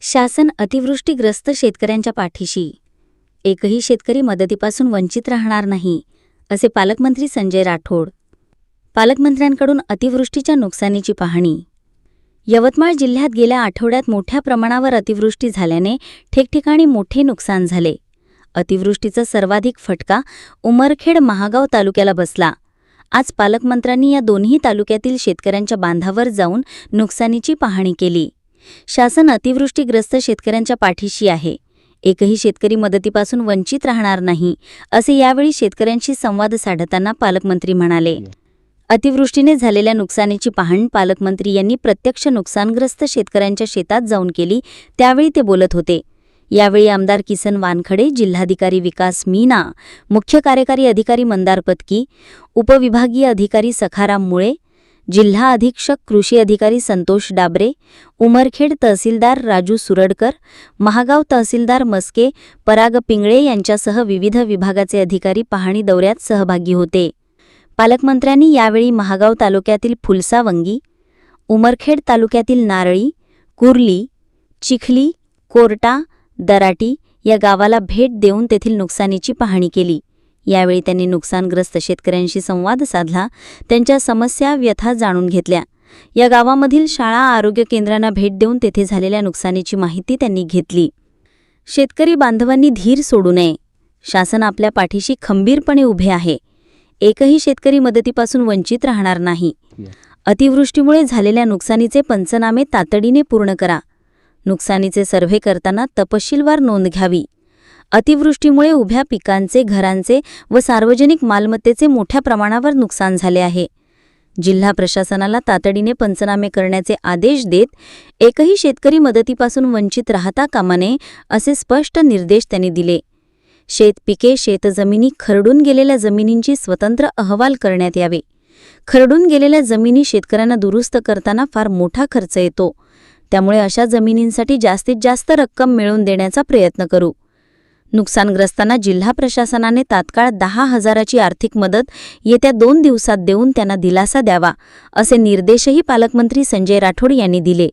शासन अतिवृष्टीग्रस्त शेतकऱ्यांच्या पाठीशी. एकही शेतकरी मदतीपासून वंचित राहणार नाही असे पालकमंत्री संजय राठोड. पालकमंत्र्यांकडून अतिवृष्टीच्या नुकसानीची पाहणी. यवतमाळ जिल्ह्यात गेल्या आठवड्यात मोठ्या प्रमाणावर अतिवृष्टी झाल्याने ठिकठिकाणी मोठे नुकसान झाले. अतिवृष्टीचा सर्वाधिक फटका उमरखेड महागाव तालुक्याला बसला. आज पालकमंत्र्यांनी या दोन्ही तालुक्यातील शेतकऱ्यांच्या बांधावर जाऊन नुकसानीची पाहणी केली. शासन अतिवृष्टीग्रस्त शेतकऱ्यांच्या पाठीशी आहे. एकही शेतकरी मदतीपासून वंचित राहणार नाही असे यावेळी शेतकऱ्यांशी संवाद साधताना पालकमंत्री म्हणाले. अतिवृष्टीने झालेल्या नुकसानीची पाहणी पालकमंत्री यांनी प्रत्यक्ष नुकसानग्रस्त शेतकऱ्यांच्या शेतात जाऊन केली त्यावेळी ते बोलत होते. यावेळी आमदार किसन वानखडे जिल्हाधिकारी विकास मीना मुख्य कार्यकारी अधिकारी मंदार पत्की उपविभागीय अधिकारी सखाराम मुळे जिल्हा अधीक्षक कृषी अधिकारी संतोष डाबरे उमरखेड तहसीलदार राजू सुरडकर महागाव तहसीलदार मस्के पराग पिंगळे यांच्यासह विविध विभागाचे अधिकारी पाहणी दौऱ्यात सहभागी होते. पालकमंत्र्यांनी यावेळी महागाव तालुक्यातील फुलसावंगी उमरखेड तालुक्यातील नारळी कुर्ली चिखली कोरटा दराटी या गावाला भेट देऊन तेथील नुकसानीची पाहणी केली. यावेळी त्यांनी नुकसानग्रस्त शेतकऱ्यांशी संवाद साधला त्यांच्या समस्या व्यथा जाणून घेतल्या. या गावामधील शाळा आरोग्य केंद्रांना भेट देऊन तेथे झालेल्या नुकसानीची माहिती त्यांनी घेतली. शेतकरी बांधवांनी धीर सोडू नये. शासन आपल्या पाठीशी खंबीरपणे उभे आहे. एकही शेतकरी मदतीपासून वंचित राहणार नाही. अतिवृष्टीमुळे झालेल्या नुकसानीचे पंचनामे तातडीने पूर्ण करा. नुकसानीचे सर्व्हे करताना तपशीलवार नोंद घ्यावी. अतिवृष्टीमुळे उभ्या पिकांचे घरांचे व सार्वजनिक मालमत्तेचे मोठ्या प्रमाणावर नुकसान झाले आहे. जिल्हा प्रशासनाला तातडीने पंचनामे करण्याचे आदेश देत एकही शेतकरी मदतीपासून वंचित राहता कामा नये असे स्पष्ट निर्देश त्यांनी दिले. शेतपिके शेतजमिनी खरडून गेलेल्या जमिनींची स्वतंत्र अहवाल करण्यात यावे. खरडून गेलेल्या जमिनी शेतकऱ्यांना दुरुस्त करताना फार मोठा खर्च येतो. त्यामुळे अशा जमिनींसाठी जास्तीत जास्त रक्कम मिळवून देण्याचा प्रयत्न करू. नुकसानग्रस्तांना जिल्हा प्रशासनाने तात्काळ दहा हजाराची आर्थिक मदत येत्या दोन दिवसात देऊन त्यांना दिलासा द्यावा असे निर्देशही पालकमंत्री संजय राठोड यांनी दिले.